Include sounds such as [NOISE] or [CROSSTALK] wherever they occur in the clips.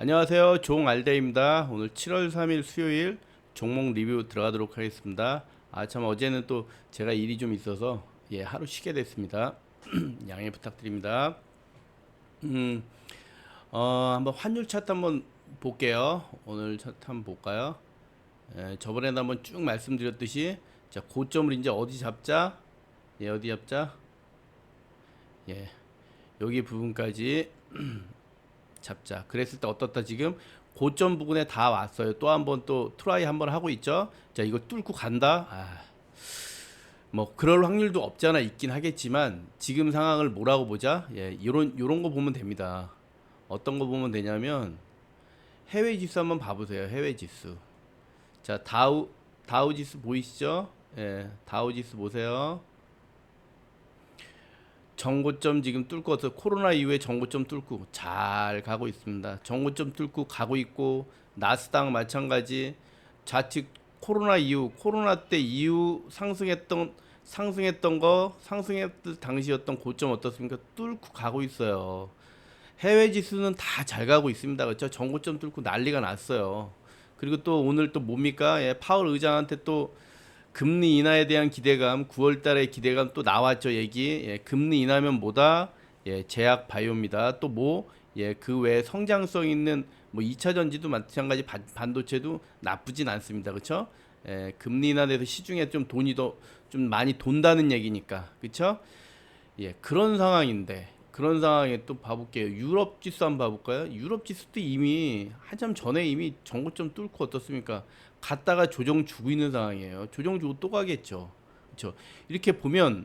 안녕하세요. 종알데입니다. 오늘 7월 3일 수요일 종목 리뷰 들어가도록 하겠습니다. 아 참 어제는 또 제가 일이 좀 있어서 예 하루 쉬게 됐습니다. [CLEARS THROAT] 양해 부탁드립니다. 음, 어 한번 환율 차트 한번 볼게요. 오늘 차트 한번 볼까요? 예, 저번에도 한번 쭉 말씀드렸듯이 자 고점을 이제 어디 잡자? 예 어디 잡자? 예 여기 부분까지 [CLEARS THROAT] 잡자. 그랬을 때 어떻다 지금 고점 부분에 다 왔어요. 또 한 번 또 트라이 한 번 하고 있죠. 자 이거 뚫고 간다. 아, 뭐 그럴 확률도 없지 않아 있긴 하겠지만 지금 상황을 뭐라고 보자. 예, 요런 요런 거 보면 됩니다. 어떤 거 보면 되냐면 해외 지수 한번 봐보세요. 해외 지수. 자 다우 다우 지수 보이시죠? 예, 다우 지수 보세요. 정고점 지금 뚫고 서 코로나 이후에 정고점 뚫고 잘 가고 있습니다. 정고점 뚫고 가고 있고 나스닥 마찬가지 좌측 코로나 이후 코로나 때 이후 상승했던 상승했던 거 상승했을 당시였던 고점 어떻습니까? 뚫고 가고 있어요. 해외 지수는 다 잘 가고 있습니다. 그렇죠? 정고점 뚫고 난리가 났어요. 그리고 또 오늘 또 뭡니까? 예, 파월 의장한테 또 금리 인하에 대한 기대감, 9월 달에 기대감 또 나왔죠, 얘기. 예, 금리 인하면 뭐다? 예, 제약 바이오입니다. 또 뭐? 예, 그 외에 성장성 있는 뭐 2차 전지도 마찬가지 반, 반도체도 나쁘진 않습니다. 그렇죠? 예, 금리 인하 돼서 시중에 좀 돈이 더 좀 많이 돈다는 얘기니까. 그렇죠? 예, 그런 상황인데 그런 상황에 또 봐볼게요. 유럽 지수 한번 봐볼까요? 유럽 지수도 이미 한참 전에 이미 정고점 뚫고 어떻습니까? 갔다가 조정 주고 있는 상황이에요. 조정 주고 또 가겠죠. 그렇죠? 이렇게 보면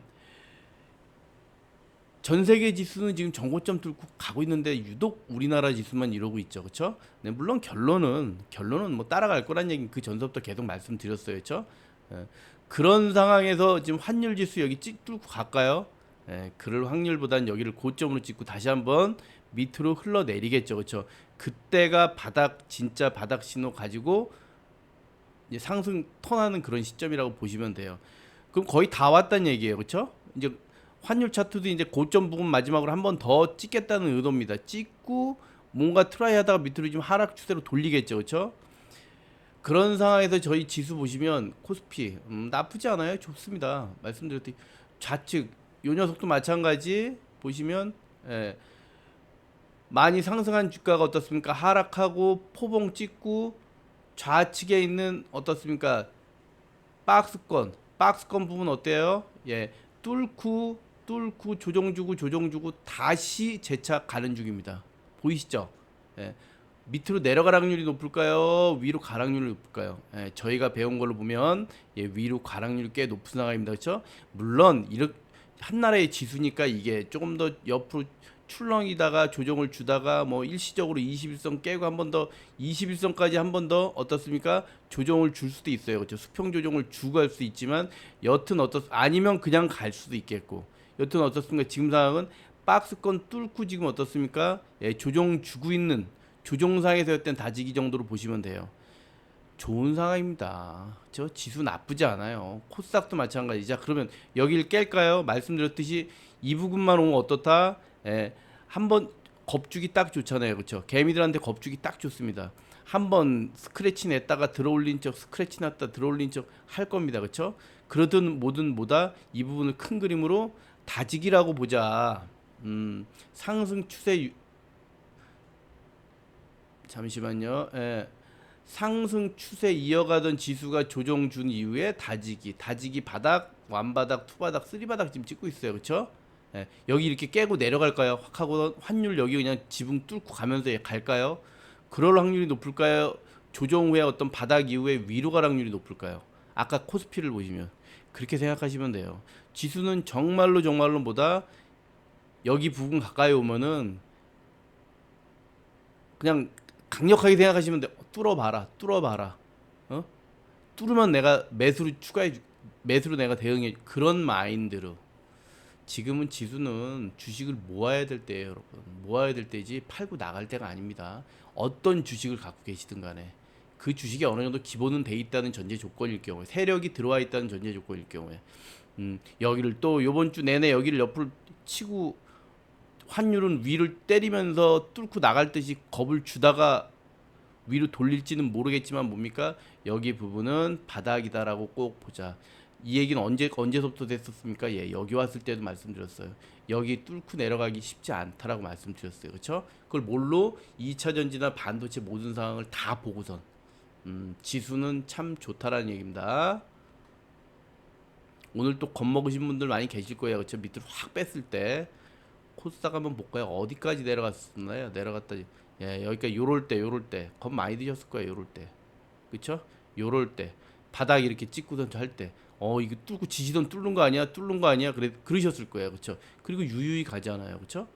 전 세계 지수는 지금 정고점 뚫고 가고 있는데 유독 우리나라 지수만 이러고 있죠. 그렇죠? 네, 물론 결론은 결론은 뭐 따라갈 거란 얘기 그 전서부터 계속 말씀드렸어요. 그렇죠? 예, 그런 상황에서 지금 환율 지수 여기 찍 뚫고 갈까요? 예, 그럴 확률보단 여기를 고점으로 찍고 다시 한번 밑으로 흘러내리겠죠. 그렇죠? 그때가 바닥 진짜 바닥 신호 가지고 이제 상승 턴하는 그런 시점이라고 보시면 돼요. 그럼 거의 다 왔다는 얘기예요. 그렇죠? 이제 환율 차트도 이제 고점 부분 마지막으로 한 번 더 찍겠다는 의도입니다. 찍고 뭔가 트라이 하다가 밑으로 좀 하락 추세로 돌리겠죠. 그렇죠? 그런 상황에서 저희 지수 보시면 코스피 음, 나쁘지 않아요. 좋습니다. 말씀드렸듯이 좌측 요 녀석도 마찬가지 보시면 예, 많이 상승한 주가가 어떻습니까? 하락하고 포봉 찍고 좌측에 있는 어떻습니까? 박스권, 박스권 부분 어때요? 예, 뚫고 뚫고 조정 주고 조정 주고 다시 재차 가는 중입니다. 보이시죠? 예. 밑으로 내려갈 확률이 높을까요? 위로 갈 확률이 높을까요? 예, 저희가 배운 걸로 보면 예, 위로 갈 확률이 꽤 높은 상황입니다. 그렇죠? 물론 이렇게 한 나라의 지수니까 이게 조금 더 옆으로 출렁이다가 조정을 주다가 뭐 일시적으로 21선 깨고 한 번 더 21선까지 한 번 더 어떻습니까? 조정을 줄 수도 있어요. 그렇죠? 수평 조정을 주고 할 수 있지만 여튼 어떻 아니면 그냥 갈 수도 있겠고. 여튼 어떻습니까? 지금 상황은 박스권 뚫고 지금 어떻습니까? 예, 조정 주고 있는 조정상에서였던 다지기 정도로 보시면 돼요. 좋은 상황입니다. 저 지수 나쁘지 않아요. 코스닥도 마찬가지. 자, 그러면 여기를 깰까요? 말씀드렸듯이 이 부분만 오면 어떻다? 예, 한번 겁주기 딱 좋잖아요. 그렇죠? 개미들한테 겁주기 딱 좋습니다. 한번 스크래치 냈다가 들어올린 척 스크래치 났다 들어올린 척 할 겁니다. 그렇죠? 그러든 뭐든 뭐다 이 부분을 큰 그림으로 다지기라고 보자. 음, 상승 추세 유... 잠시만요. 예. 상승 추세 이어가던 지수가 조정 준 이후에 다지기, 다지기 바닥, 완바닥, 투바닥, 쓰리바닥 지금 찍고 있어요. 그렇죠? 예. 여기 이렇게 깨고 내려갈까요? 확 하고 환율 여기 그냥 지붕 뚫고 가면서 갈까요? 그럴 확률이 높을까요? 조정 후에 어떤 바닥 이후에 위로 갈 확률이 높을까요? 아까 코스피를 보시면 그렇게 생각하시면 돼요. 지수는 정말로 정말로 보다 여기 부분 가까이 오면은 그냥 강력하게 생각하시면 돼. 뚫어봐라, 뚫어봐라. 어? 뚫으면 내가 매수로 추가해, 주- 매수로 내가 대응해. 그런 마인드로. 지금은 지수는 주식을 모아야 될 때예요, 여러분. 모아야 될 때지 팔고 나갈 때가 아닙니다. 어떤 주식을 갖고 계시든 간에 그 주식이 어느 정도 기본은 돼 있다는 전제 조건일 경우에 세력이 들어와 있다는 전제 조건일 경우에 음, 여기를 또 요번 주 내내 여기를 옆으로 치고 환율은 위를 때리면서 뚫고 나갈 듯이 겁을 주다가 위로 돌릴지는 모르겠지만 뭡니까 여기 부분은 바닥이다라고 꼭 보자. 이 얘기는 언제 언제서부터 됐었습니까? 예, 여기 왔을 때도 말씀드렸어요. 여기 뚫고 내려가기 쉽지 않다라고 말씀드렸어요. 그렇죠? 그걸 뭘로 2차 전지나 반도체 모든 상황을 다 보고선 음, 지수는 참 좋다라는 얘기입니다. 오늘 또 겁먹으신 분들 많이 계실 거예요. 그렇죠? 밑으로 확 뺐을 때 코스닥 한번 볼까요? 어디까지 내려갔었나요? 내려갔다 예, 여기까지 요럴 때 요럴 때 겁 많이 드셨을 거예요. 요럴 때. 그쵸? 요럴 때 바닥 이렇게 찍고선 할 때 어 이거 뚫고 지지선 뚫는 거 아니야? 뚫는 거 아니야? 그래 그러셨을 거예요. 그쵸? 그리고 유유히 가잖아요. 그쵸?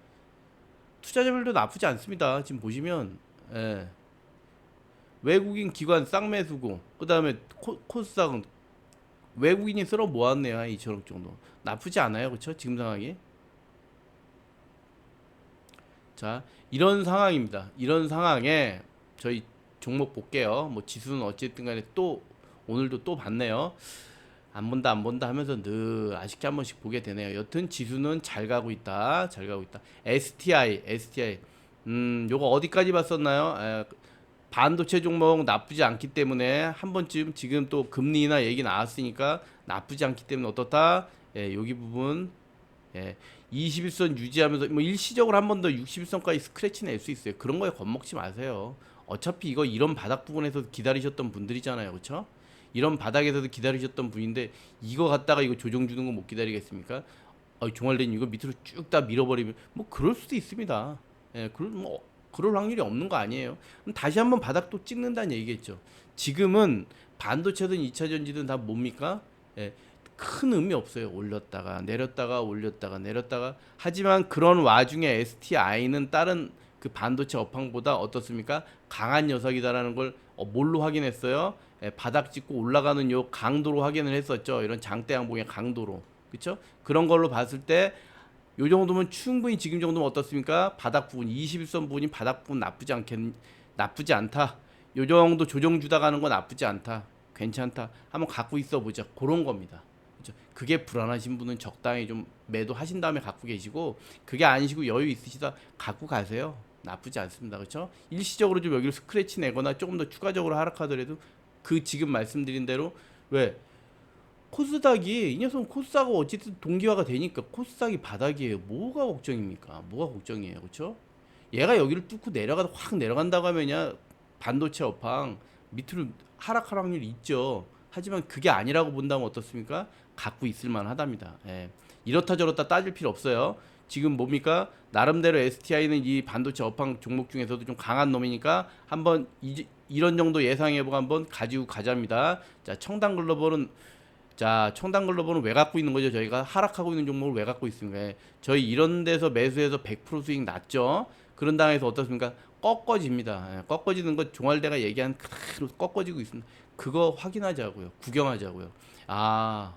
투자자별도 나쁘지 않습니다. 지금 보시면 예. 외국인 기관 쌍매수고 그 다음에 코, 코스닥은 외국인이 쓸어 모았네요. 한 2천억 정도. 나쁘지 않아요. 그쵸? 지금 상황이. 자, 이런 상황입니다. 이런 상황에 저희 종목 볼게요. 뭐 지수는 어쨌든 간에 또 오늘도 또 봤네요. 안 본다 안 본다 하면서 늘 아쉽게 한 번씩 보게 되네요. 여튼 지수는 잘 가고 있다. 잘 가고 있다. STI, STI. 음, 요거 어디까지 봤었나요? 에, 반도체 종목 나쁘지 않기 때문에 한 번쯤 지금 또 금리나 얘기 나왔으니까 나쁘지 않기 때문에 어떻다? 예, 여기 부분 예, 21선 유지하면서 뭐 일시적으로 한 번 더 61선까지 스크래치 낼 수 있어요. 그런 거에 겁먹지 마세요. 어차피 이거 이런 바닥 부분에서 기다리셨던 분들이잖아요. 그렇죠? 이런 바닥에서도 기다리셨던 분인데 이거 갖다가 이거 조정 주는 거 못 기다리겠습니까? 어, 종알된 이거 밑으로 쭉 다 밀어버리면 뭐 그럴 수도 있습니다. 예, 그럴 뭐 그럴 확률이 없는 거 아니에요. 그럼 다시 한번 바닥 또 찍는다는 얘기겠죠. 지금은 반도체든 2차 전지든 다 뭡니까? 예, 큰 의미 없어요. 올렸다가 내렸다가 올렸다가 내렸다가 하지만 그런 와중에 STI는 다른 그 반도체 업황보다 어떻습니까? 강한 녀석이다라는 걸 어, 뭘로 확인했어요? 예, 바닥 찍고 올라가는 요 강도로 확인을 했었죠. 이런 장대 양봉의 강도로. 그렇죠? 그런 걸로 봤을 때 요 정도면 충분히 지금 정도면 어떻습니까? 바닥 부분 21선 부분이 바닥 부분 나쁘지 않겠 나쁘지 않다. 요 정도 조정 주다 가는 건 나쁘지 않다. 괜찮다. 한번 갖고 있어 보자. 그런 겁니다. 그게 불안하신 분은 적당히 좀 매도하신 다음에 갖고 계시고 그게 아니시고 여유 있으시다 갖고 가세요. 나쁘지 않습니다. 그렇죠? 일시적으로 좀 여기를 스크래치 내거나 조금 더 추가적으로 하락하더라도 그 지금 말씀드린 대로 왜 코스닥이 이 녀석은 코스닥하고 어쨌든 동기화가 되니까 코스닥이 바닥이에요. 뭐가 걱정입니까? 뭐가 걱정이에요. 그렇죠? 얘가 여기를 뚫고 내려가다 확 내려간다고 하면야 반도체 업황 밑으로 하락할 확률이 있죠. 하지만 그게 아니라고 본다면 어떻습니까? 갖고 있을 만 하답니다. 예. 이렇다 저렇다 따질 필요 없어요. 지금 뭡니까? 나름대로 STI는 이 반도체 업황 종목 중에서도 좀 강한 놈이니까 한번 이, 이런 정도 예상해보고 한번 가지고 가자입니다. 자, 청당 글로벌은 자, 청당 글로벌은 왜 갖고 있는 거죠? 저희가 하락하고 있는 종목을 왜 갖고 있습니까? 예. 저희 이런 데서 매수해서 100% 수익 났죠? 그런 당에서 어떻습니까? 꺾어집니다. 예, 꺾어지는 거 종알대가 얘기한 그대로 꺾어지고 있습니다. 그거 확인하자고요. 구경하자고요. 아,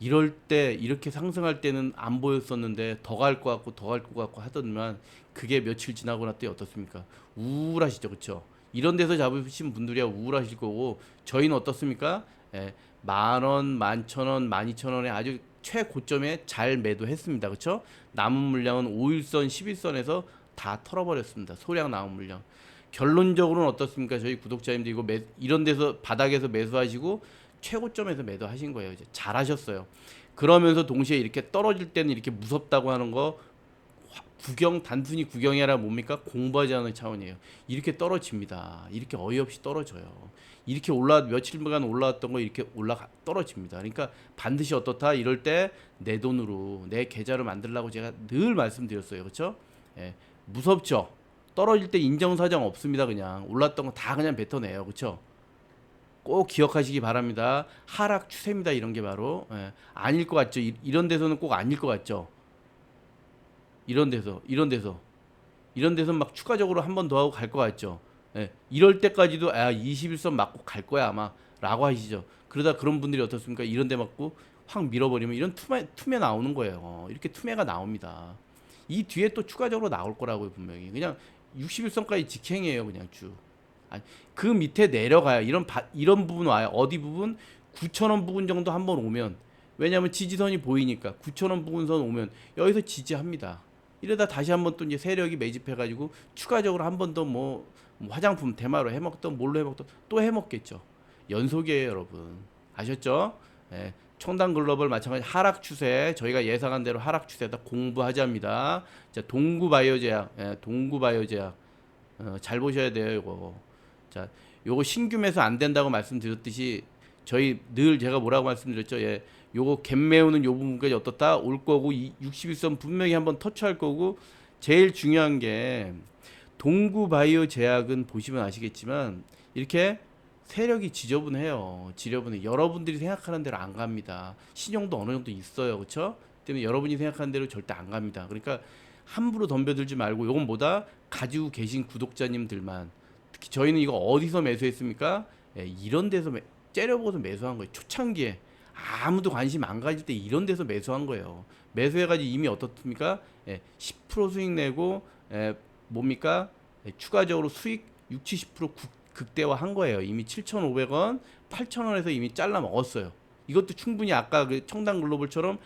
이럴 때 이렇게 상승할 때는 안 보였었는데 더 갈 것 같고 더 갈 것 같고 하더니만 그게 며칠 지나고 났더니 어떻습니까? 우울하시죠, 그렇죠? 이런 데서 잡으신 분들이야 우울하실 거고 저희는 어떻습니까? 예, 만 원, 만천 원, 만 이천 원에 아주 최고점에 잘 매도했습니다, 그렇죠? 남은 물량은 5일선, 11선에서 다 털어버렸습니다. 소량 남은 물량. 결론적으로는 어떻습니까? 저희 구독자님들 이거 매, 이런 데서 바닥에서 매수하시고 최고점에서 매도하신 거예요. 이제 잘하셨어요. 그러면서 동시에 이렇게 떨어질 때는 이렇게 무섭다고 하는 거 화- 구경 단순히 구경이 아니라 뭡니까 공부하지 않은 차원이에요. 이렇게 떨어집니다. 이렇게 어이없이 떨어져요. 이렇게 올라 며칠간 올라왔던 거 이렇게 올라가 떨어집니다. 그러니까 반드시 어떻다 이럴 때 내 돈으로 내 계좌를 만들라고 제가 늘 말씀드렸어요. 그렇죠? 예, 무섭죠. 떨어질 때 인정사정 없습니다. 그냥 올랐던 거 다 그냥 뱉어내요. 그렇죠? 꼭 기억하시기 바랍니다. 하락 추세입니다. 이런 게 바로 예, 아닐 것 같죠. 이, 이런 데서는 꼭 아닐 것 같죠. 이런 데서 이런 데서 이런 데서 막 추가적으로 한 번 더 하고 갈 것 같죠. 예, 이럴 때까지도 아 21선 맞고 갈 거야 아마라고 하시죠. 그러다 그런 분들이 어떻습니까? 이런 데 맞고 확 밀어버리면 이런 투매 투매 나오는 거예요. 이렇게 투매가 나옵니다. 이 뒤에 또 추가적으로 나올 거라고요 분명히. 그냥 61선까지 직행이에요 그냥 쭉. 아니, 그 밑에 내려가요. 이런 바, 이런 부분 와요. 어디 부분? 9,000원 부분 정도 한번 오면 왜냐하면 지지선이 보이니까 9,000원 부분선 오면 여기서 지지합니다. 이러다 다시 한번 또 이제 세력이 매집해가지고 추가적으로 한 번 더뭐 화장품 대마로 해먹던 뭘로 해먹던 또 해먹겠죠. 연속이에요, 여러분. 아셨죠? 예, 청담 글로벌 마찬가지 하락 추세 저희가 예상한 대로 하락 추세다 공부하자입니다. 자 동구 바이오제약, 예, 동구 바이오제약 어, 잘 보셔야 돼요, 이거. 자, 요거 신규 매수 안 된다고 말씀드렸듯이 저희 늘 제가 뭐라고 말씀드렸죠? 예. 요거 갭 메우는 요 부분까지 어떻다? 올 거고 이 61선 분명히 한번 터치할 거고 제일 중요한 게 동구 바이오 제약은 보시면 아시겠지만 이렇게 세력이 지저분해요. 지저분해. 여러분들이 생각하는 대로 안 갑니다. 신용도 어느 정도 있어요. 그렇죠? 때문에 여러분이 생각하는 대로 절대 안 갑니다. 그러니까 함부로 덤벼들지 말고 요건 뭐다? 가지고 계신 구독자님들만 특히 저희는 이거 어디서 매수했습니까? 예, 이런 데서 매, 째려보고서 매수한 거예요. 초창기에 아무도 관심 안 가질 때 이런 데서 매수한 거예요. 매수해가지고 이미 어떻습니까? 예, 10% 수익 내고 예, 뭡니까? 예, 추가적으로 수익 6, 70% 국, 극대화한 거예요. 이미 7,500원, 8,000원에서 이미 잘라 먹었어요. 이것도 충분히 아까 그 청담 글로벌처럼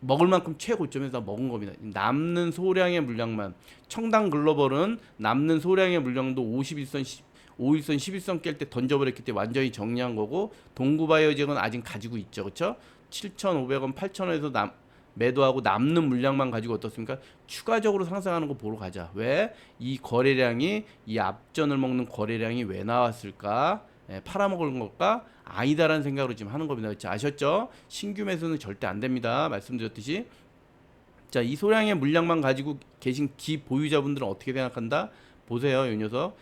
먹을 만큼 최고점에서 먹은 겁니다. 남는 소량의 물량만 청담 글로벌은 남는 소량의 물량도 51선 10, 5일선 11선 깰 때 던져버렸기 때문에 완전히 정리한 거고 동구바이오직은 아직 가지고 있죠. 그렇죠? 7,500원, 8,000원에서 남 매도하고 남는 물량만 가지고 어떻습니까? 추가적으로 상승하는 거 보러 가자. 왜? 이 거래량이 이 앞전을 먹는 거래량이 왜 나왔을까? 예, 팔아먹은 걸까? 아니다라는 생각으로 지금 하는 겁니다. 그렇죠? 아셨죠? 신규 매수는 절대 안 됩니다. 말씀드렸듯이. 자, 이 소량의 물량만 가지고 계신 기 보유자분들은 어떻게 생각한다? 보세요, 이 녀석.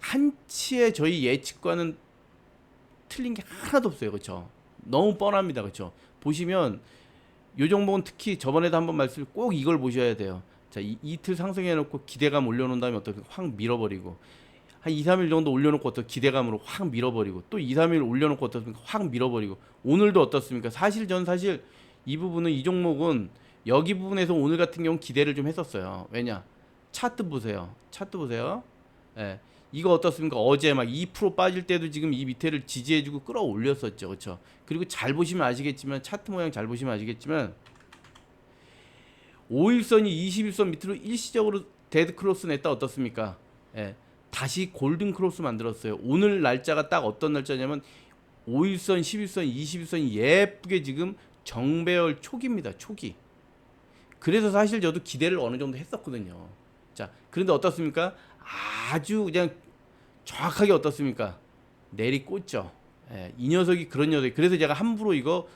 한치의 저희 예측과는 틀린 게 하나도 없어요. 그렇죠? 너무 뻔합니다. 그렇죠? 보시면 요 종목은 특히 저번에도 한번 말씀 꼭 이걸 보셔야 돼요. 자, 이, 이틀 상승해 놓고 기대감 올려 놓은 다음에 어떻게 확 밀어버리고 한 2, 3일 정도 올려 놓고 어떤 기대감으로 확 밀어버리고 또 2, 3일 올려 놓고 어떻습니까? 확 밀어버리고 오늘도 어떻습니까? 사실 전 사실 이 부분은 이 종목은 여기 부분에서 오늘 같은 경우 는 기대를 좀 했었어요. 왜냐? 차트 보세요. 차트 보세요. 예. 이거 어떻습니까? 어제 막 2% 빠질 때도 지금 이 밑에를 지지해주고 끌어올렸었죠, 그렇죠? 그리고 잘 보시면 아시겠지만 차트 모양 잘 보시면 아시겠지만 5일선이 21선 밑으로 일시적으로 데드 크로스 냈다 어떻습니까? 예. 다시 골든 크로스 만들었어요. 오늘 날짜가 딱 어떤 날짜냐면 5일선, 11선, 21선이 예쁘게 지금 정배열 초기입니다. 초기. 그래서 사실 저도 기대를 어느 정도 했었거든요. 자, 그런데 어떻습니까? 아주 그냥 정확하게 어떻습니까? 내리 꽂죠. 예, 이 녀석이 그런 녀석이 그래서 제가 함부로 이거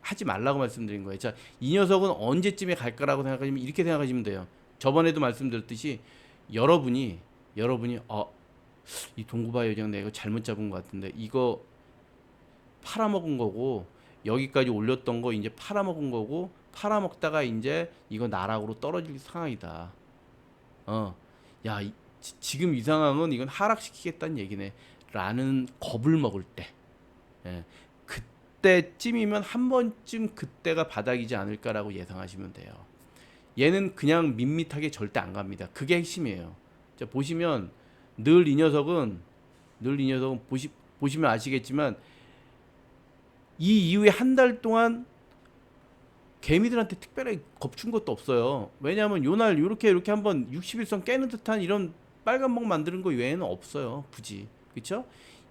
하지 말라고 말씀드린 거예요. 자, 이 녀석은 언제쯤에 갈 거라고 생각하시면 이렇게 생각하시면 돼요. 저번에도 말씀드렸듯이 여러분이 여러분이 어, 이 동구바 여정 내가 잘못 잡은 것 같은데 이거 팔아먹은 거고 여기까지 올렸던 거 이제 팔아먹은 거고 팔아먹다가 이제 이거 나락으로 떨어질 상황이다. 어, 야 이, 지, 지금 이 상황은 이건 하락시키겠다는 얘기네. 라는 겁을 먹을 때, 예, 그때쯤이면 한 번쯤 그때가 바닥이지 않을까라고 예상하시면 돼요. 얘는 그냥 밋밋하게 절대 안 갑니다. 그게 핵심이에요. 자, 보시면 늘 이 녀석은 늘 이 녀석은 보시 보시면 아시겠지만 이 이후에 한 달 동안 개미들한테 특별하게 겁준 것도 없어요. 왜냐하면 요날 요렇게 이렇게 한번 60일선 깨는 듯한 이런 빨간 멍 만드는 거 외에는 없어요. 굳이. 그렇죠?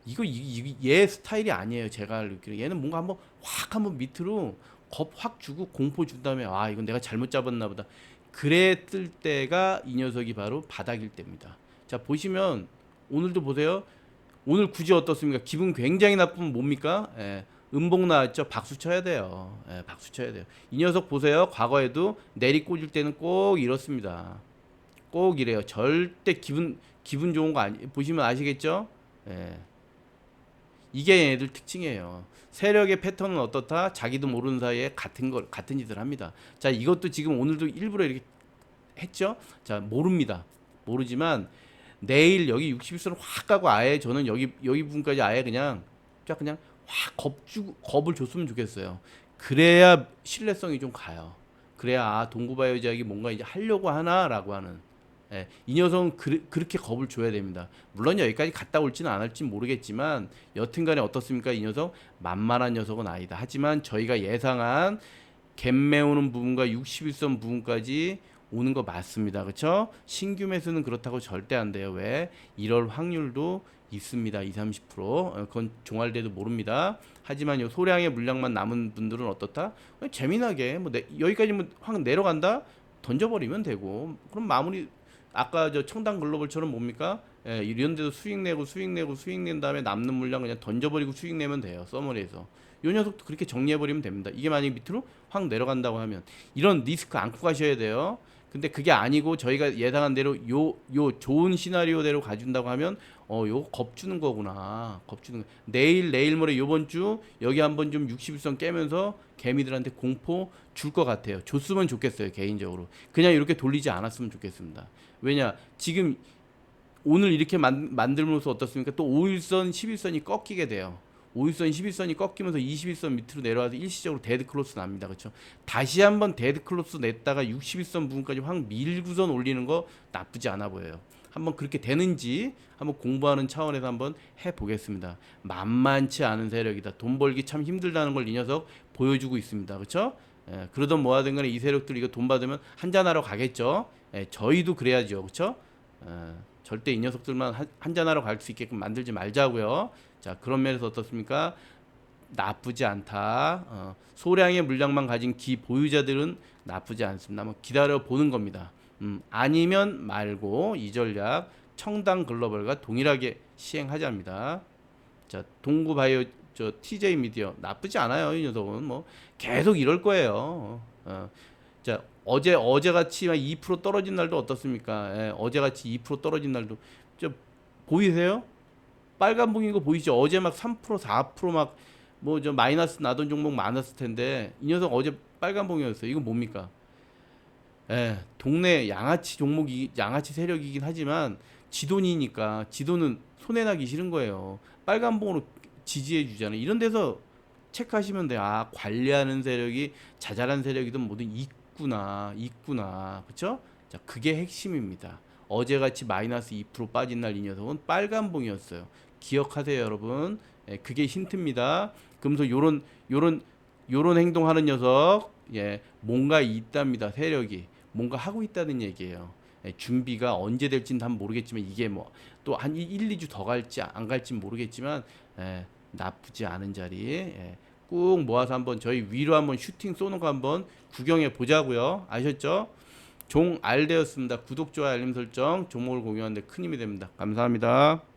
이거 이, 이, 얘 스타일이 아니에요. 제가 느끼는 얘는 뭔가 한번 확 한번 밑으로 겁 확 주고 공포 준 다음에 아 이건 내가 잘못 잡았나 보다. 그랬을 때가 이 녀석이 바로 바닥일 때입니다. 자 보시면 오늘도 보세요. 오늘 굳이 어떻습니까? 기분 굉장히 나쁘면 뭡니까? 예, 음봉 나왔죠. 박수 쳐야 돼요. 예, 박수 쳐야 돼요. 이 녀석 보세요. 과거에도 내리 꽂을 때는 꼭 이렇습니다. 꼭 이래요. 절대 기분 기분 좋은 거 아니 보시면 아시겠죠? 예. 이게 얘들 특징이에요. 세력의 패턴은 어떻다? 자기도 모르는 사이에 같은 걸 같은 짓을 합니다. 자, 이것도 지금 오늘도 일부러 이렇게 했죠? 자, 모릅니다. 모르지만 내일 여기 60선을 확 가고 아예 저는 여기 여기 부분까지 아예 그냥 쫙 그냥 확 겁주 겁을 줬으면 좋겠어요. 그래야 신뢰성이 좀 가요. 그래야 아, 동구바이오 제약이 뭔가 이제 하려고 하나라고 하는 예, 이 녀석은 그, 렇게 겁을 줘야 됩니다. 물론 여기까지 갔다 올지는 않을지 모르겠지만 여튼간에 어떻습니까? 이 녀석 만만한 녀석은 아니다. 하지만 저희가 예상한 갭 메우는 부분과 61선 부분까지 오는 거 맞습니다. 그렇죠? 신규 매수는 그렇다고 절대 안 돼요. 왜? 이럴 확률도 있습니다. 2, 30%. 어, 그건 종알돼도 모릅니다. 하지만 요 소량의 물량만 남은 분들은 어떻다? 재미나게 뭐 내, 여기까지 뭐확 내려간다 던져버리면 되고 그럼 마무리 아까 저 청당 글로벌처럼 뭡니까? 예, 이런 데도 수익 내고 수익 내고 수익 낸 다음에 남는 물량 그냥 던져버리고 수익 내면 돼요. 서머리에서. 요 녀석도 그렇게 정리해버리면 됩니다. 이게 만약에 밑으로 확 내려간다고 하면 이런 리스크 안고 가셔야 돼요. 근데 그게 아니고 저희가 예상한 대로 요 요 좋은 시나리오대로 가준다고 하면 어 요거 겁주는 거구나. 겁주는 거. 내일 내일 모레 요번 주 여기 한번 좀 60일선 깨면서 개미들한테 공포 줄 것 같아요. 줬으면 좋겠어요, 개인적으로. 그냥 이렇게 돌리지 않았으면 좋겠습니다. 왜냐? 지금 오늘 이렇게 만, 만들면서 어떻습니까? 또 5일선, 11선이 꺾이게 돼요. 5일선, 11선이 꺾이면서 21선 밑으로 내려와서 일시적으로 데드 클로스 납니다. 그렇죠? 다시 한번 데드 클로스 냈다가 61선 부분까지 확 밀구선 올리는 거 나쁘지 않아 보여요. 한번 그렇게 되는지 한번 공부하는 차원에서 한번 해 보겠습니다. 만만치 않은 세력이다. 돈 벌기 참 힘들다는 걸 이 녀석 보여주고 있습니다. 그렇죠? 예, 그러던 뭐하든 간에 이 세력들 이거 돈 받으면 한잔하러 가겠죠. 예, 저희도 그래야죠. 그렇죠? 예, 절대 이 녀석들만 한- 한잔하러 갈 수 있게끔 만들지 말자고요. 자 그런 면에서 어떻습니까? 나쁘지 않다. 어, 소량의 물량만 가진 기 보유자들은 나쁘지 않습니다. 한번 기다려 보는 겁니다. 음, 아니면 말고 이 전략 청당 글로벌과 동일하게 시행하자입니다. 자 동구 바이오 저 TJ 미디어 나쁘지 않아요. 이 녀석은 뭐 계속 이럴 거예요. 어, 자 어제 어제 같이 2% 떨어진 날도 어떻습니까? 예, 어제 같이 2% 떨어진 날도 저 보이세요? 빨간 봉인 거 보이죠? 어제 막 3% 4%막 뭐 저 마이너스 나던 종목 많았을 텐데 이 녀석 어제 빨간 봉이었어요. 이건 뭡니까? 예, 동네 양아치 종목이 양아치 세력이긴 하지만 지돈이니까 지돈은 손해 나기 싫은 거예요. 빨간 봉으로 지지해 주잖아요. 이런 데서 체크하시면 돼요. 아, 관리하는 세력이 자잘한 세력이든 뭐든 있구나. 있구나. 그렇죠? 자, 그게 핵심입니다. 어제같이 마이너스 2% 빠진 날 이 녀석은 빨간 봉이었어요. 기억하세요, 여러분. 예, 그게 힌트입니다. 그러면서 요런 요런 요런 행동하는 녀석 예, 뭔가 있답니다. 세력이 뭔가 하고 있다는 얘기예요. 예, 준비가 언제 될지는 한 모르겠지만 이게 뭐 또 한 1, 2주 더 갈지 안 갈지 모르겠지만 예, 나쁘지 않은 자리 예, 꾹 모아서 한번 저희 위로 한번 슈팅 쏘는 거 한번 구경해 보자고요. 아셨죠? 종 알되었습니다. 구독, 좋아요, 알림 설정, 종목을 공유하는데 큰 힘이 됩니다. 감사합니다.